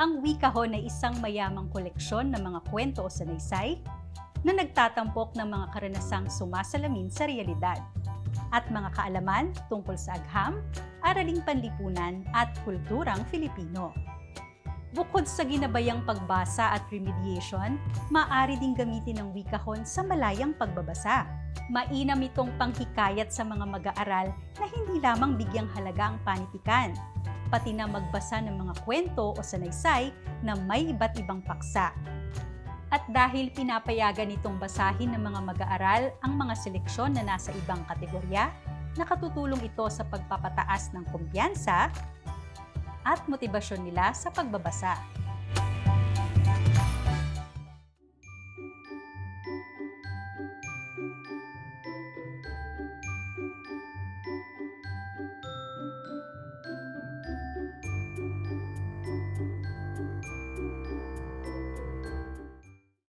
Ang wikahon ay isang mayamang koleksyon ng mga kwento o sanaysay na nagtatampok ng mga karanasang sumasalamin sa realidad at mga kaalaman tungkol sa agham, araling panlipunan at kulturang Filipino. Bukod sa ginabayang pagbasa at remediation, maaari ding gamitin ang wikahon sa malayang pagbabasa. Mainam itong panghikayat sa mga mag-aaral na hindi lamang bigyang halaga ang panitikan, pati na magbasa ng mga kwento o sanaysay na may iba't ibang paksa. At dahil pinapayagan itong basahin ng mga mag-aaral ang mga seleksyon na nasa ibang kategorya, nakatutulong ito sa pagpapataas ng kumpiyansa at motibasyon nila sa pagbabasa.